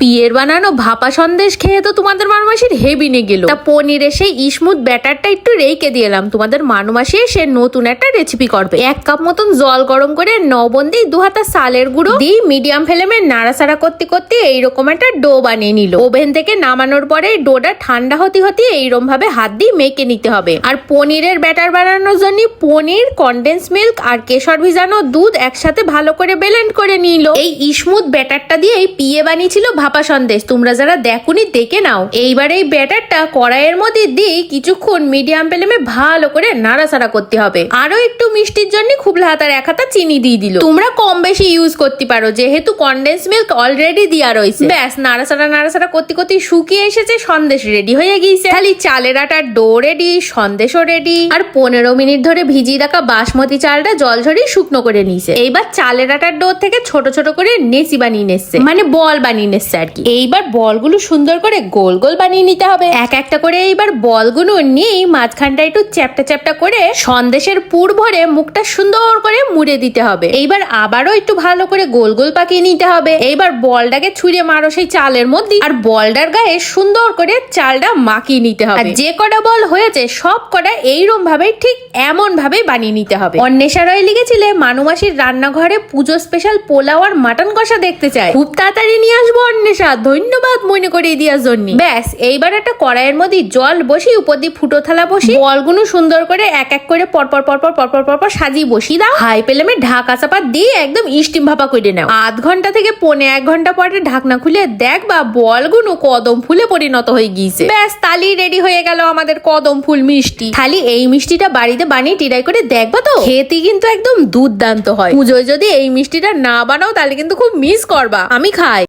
Pierre বানানো ভাপা সন্দেশ খেয়ে তো তোমাদের মানুমাসির হেবিনে গেল। তা পনিরের সেই ইসমুথ ব্যাটারটা একটু রেখে দিলাম তোমাদের মানুমাসি সে নতুন একটা রেসিপি করবে। এক কাপ মতন জল গরম করে নবন্দি দু হাতা সালের গুঁড়ো দিয়ে মিডিয়াম ফ্লেমে নাড়াচাড়া করতে করতে এইরকম একটা ডো বানিয়ে নিল। ওভেন থেকে নামানোর পরে ডোটা ঠান্ডা হতে হতে এইরকম ভাবে হাত দিয়ে মেখে নিতে হবে। আর পনিরের ব্যাটার বানানোর জন্য পনির কন্ডেন্স মিল্ক আর কেশর ভিজানো দুধ একসাথে ভালো করে ব্লেন্ড করে নিল। এই ইসমুথ ব্যাটারটা দিয়ে এই পিয়ে বানিয়েছিল ভাপা সন্দেশ, তোমরা যারা দেখুনি, দেখে নাও। এইবার এই ব্যাটারটা কড়াইয়ের মধ্যে দিয়ে কিছুক্ষণ মিডিয়াম ফ্লেমে ভালো করে নাড়াচাড়া করতে হবে। আরও একটু মিষ্টির জন্য খুব হাতার এক হাতা চিনি দিয়ে দিল। তোমরা কম বেশি ইউজ করতে পারো, যেহেতু কন্ডেন্স মিল্ক অলরেডি দেওয়া রয়েছে। ব্যাস, নাড়াচাড়া নাড়াচাড়া করতে করতে শুকিয়ে এসেছে, সন্দেশ রেডি হয়ে গিয়েছে। খালি চালের আটার ডো রেডি সন্দেশও রেডি আর পনেরো মিনিট ধরে ভিজিয়ে রাখা বাসমতি চালটা জল ঝরিয়ে শুকনো করে নিয়েছে। এইবার চালের আটার ডো থেকে ছোট ছোট করে নেচি বানিয়ে নিচ্ছে। মানে বল বানিয়ে নিচ্ছে। আর কি? এইবার বলগুলো সুন্দর করে গোল গোল বানিয়ে নিতে হবে। এক একটা করে এইবার বলগুলো নিয়ে মাঝখানটা একটু চ্যাপটা চ্যাপটা করে সন্দেশের পুর ভরে মুখটা সুন্দর করে মুড়ে দিতে হবে। এইবার আবারও একটু ভালো করে গোল গোল পাকিয়ে নিতে হবে। এইবার বলটাকে ছুঁড়ে মারো সেই চালের মধ্যে। আর বলটার গায়ে সুন্দর করে চালটা মাখিয়ে নিতে হবে। আর যে কটা বল হয়েছে সব কটা এইরকম ভাবে ঠিক এমন ভাবে বানিয়ে নিতে হবে। অন্বেষা রয় লিখেছিলে, মানুমাসির রান্নাঘরে পুজো স্পেশাল পোলাও আর মাটন কষা দেখতে চাই খুব তাড়াতাড়ি নিয়ে আসব অন্বেষা ধন্যবাদ মনে করিয়ে দেওয়ার জন্য। ব্যাস, এইবার একটা কড়াইয়ের মধ্যে জল বসি উপর দিয়ে ফুটো থালা বসি বলগুলো সুন্দর করে এক এক করে পরপর পরপর পরপর পরপর সাজিয়ে বসি দাও। হাই প্লেমে ঢাকা চাপা দিয়ে একদম স্টিম ভাপা করে নাও। আধ ঘণ্টা থেকে পৌনে এক ঘণ্টা পরে ঢাকনা খুলে দেখ বা বলগুলো কদম ফুলে পরিণত হয়ে গিয়েছে। ব্যাস, তালি রেডি হয়ে গেল আমাদের কদম ফুল মিষ্টি। খালি এই মিষ্টিটা বাড়িতে বানিয়ে টিরাই করে দেখবা তো। খেতে কিন্তু একদম দুর্দান্ত হয়। পুজোয় যদি এই মিষ্টিটা না বানাও তাহলে কিন্তু খুব মিস করবা। আমি খাই।